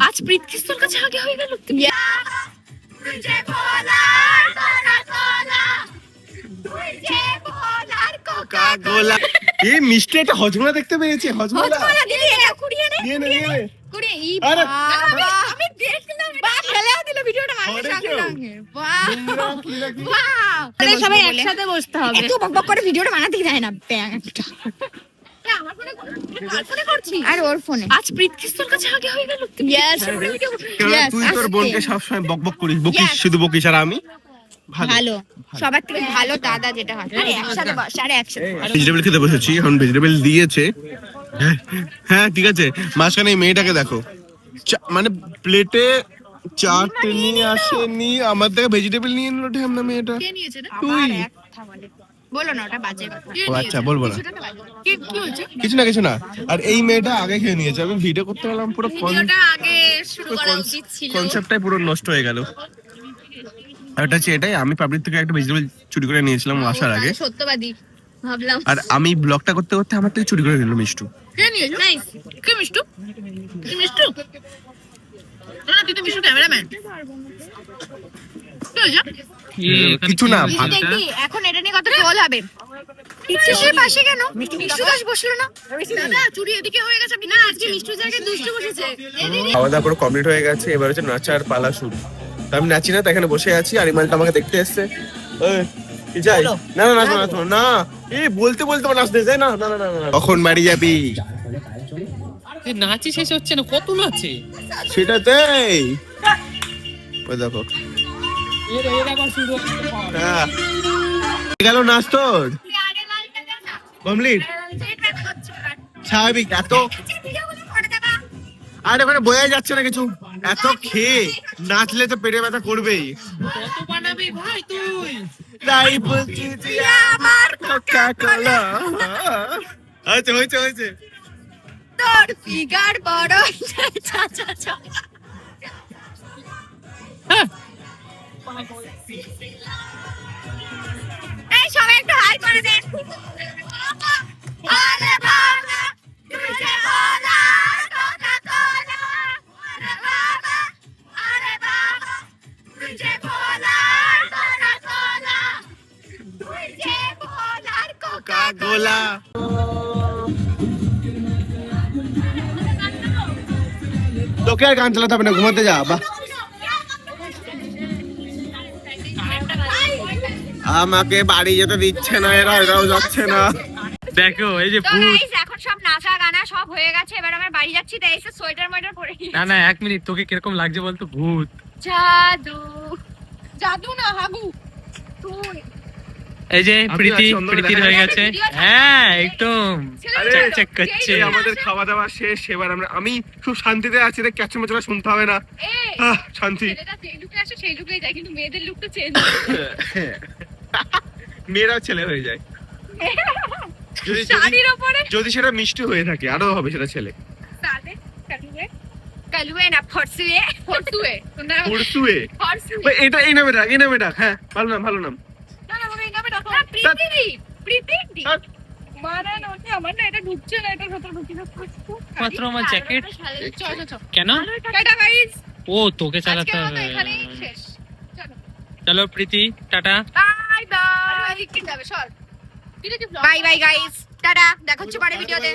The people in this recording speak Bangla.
আজ প্রীতকিস্তর কাছে আগে হয়ে গেল গোলা এই মিষ্টি একটা হজমলা দেখতে পেয়েছি হজমলা। কুড়িয়ে নে নিয়ে নে নিয়ে নে। কুড়িয়ে ই বাবা আমি দেখলাম বাহ ফেলেও দিল ভিডিওটা মানুষের সঙ্গে সঙ্গে বাহ বন্ধুরা, কি? রাখি? বাহ আমাদের সবাই একসাথে বসতে হবে। এত বকবক করে ভিডিওটা বানাতেই যায় না একটা আমার ফোনে কার ফোনে করছি আর ওর ফোনে। আজ প্রীতকিস্তর কাছে আগে হয়ে গেল? Yes. কেননা তুই তোর বোনকে সবসময় বক বক করিস বকিস শুধু বকিস আর আমি? ভালো ভালো। সবার থেকে ভালো দাদা যেটা হয়। আরে একসাথে বস আরে। একসাথে ভেজিটেবল খেতে বসেছি এখন ভেজিটেবল দিয়েছে। হ্যাঁ, হ্যাঁ ঠিক আছে। মাঝখানে এই মেয়েটাকে দেখো। চা- মানে প্লেটে চারটে নিয়ে আসেনি আমার থেকে ভেজিটেবল নিয়ে নিল ঢ্যামনা মেয়েটা। নিয়েছে তুই। কথা বলে। বলো না ওটা বাজে কথা। ও আচ্ছা বলব না। কি কি হয়েছে? কিছু না কিছু না। আর এই মেয়েটা আগে খেয়ে নিয়েছে। আমি ভিডিও করতে গেলাম পুরো ভিডিওটা আগে শুরু করা উচিত ছিল। কনসেপ্টটাই পুরো নষ্ট হয়ে গেল। আর এটা হচ্ছে এটাই আমি পাবলিক থেকে একটা ভেজিটেবল চুরি করে নিয়েছিলাম আসার আগে। সত্যবাদী ভাবলাম। আর আমি ব্লগটা করতে করতে আমার থেকে চুরি করে নিল মিষ্টু। কে নিয়েছে? নাইস কে মিষ্টু? কি মিষ্টু? না তুই তো মিষ্টু ক্যামেরাম্যান। কিছু না এখন এটা নিয়ে কত ট্রোল হবে? মিষ্টুর পাশে কেন? মিষ্টু দাস বসল না? দাদা চুরি এদিকে হয়ে গেছে না আজকে মিষ্টুর জায়গায় দুষ্টু বসেছে। খাওয়া দাওয়া পুরো কমপ্লিট হয়ে গেছে এবার হচ্ছে নাচার পালা শুরু। আমি নাচি না এখানে বসে আছি আর ইমানটা আমাকে দেখতে এসছে। ওই, কি যাই না না নাচবো নাচবো না এই বলতে বলতে আমার নাচতে যাই না। না না না না কখন বাড়ি যাবি? নাচি শেষ হচ্ছে না কত নাচে? সেটাতেই। দেখো। গেল নাচ তোর কমপ্লিট স্বাভাবিক এত আর ওখানে বোঝা যাচ্ছে না কিছু। এত খেয়ে নাচলে তো পেটে ব্যথা করবেই। আচ্ছা হয়েছে হয়েছে তোর ফিগার বড়। চা এই সবাই একটু হাই করে দে আরে বাবা তুই যে বলা কোকা-কোলা। আরে বাবা, আরে বাবা, তুই যে বলা কোকা-কোলা। তুই যে বলার কোকা কোলা তোকে আর চালাতে হবে না ঘুমাতে যা বা আমাকে বাড়ি যেতে দিচ্ছে না এরা এরাও যাচ্ছে না। দেখো এই যে এখন সব নাচা গানা সব হয়ে গেছে এবার আমরা বাড়ি যাচ্ছি তাই এসে সোয়েটার মোয়েটার পরে না না এক মিনিট তোকে কীরকম লাগছে বলতো? ভূত। জাদু। জাদু না হাগু। তুই। এই যে প্রীতি প্রীতির হয়ে গেছে। হ্যাঁ একদম। চেক চেক করছে। আমাদের খাওয়া দাওয়া শেষ এবার আমরা আমি খুব শান্তিতে আছি রে ক্যাচু শুনতে হবে না। আহ, শান্তি। সেই লুকে আসে সেই লুকেই যায় কিন্তু মেয়েদের লুকটা চেঞ্জ মেয়েরাও ছেলে হয়ে যায়। যদি শাড়ির সেটা মিষ্টি হয়ে থাকে আরও হবে সেটা ছেলে। কালুয়ে কালুয়ে না ফরসুয়ে। ফরসুয়ে। ফরসুয়ে। এটা এই নামে ডাক এই নামে ডাক হ্যাঁ ভালো নাম ভালো নাম। না না এই ডাকো। ও তোকে চালাতে হবে। চলো। চলো প্রীতি টাটা। বাই বাই লিখতে যাবে সর। বাই বাই গাইস টাটা দেখা হচ্ছে পরে ভিডিওতে।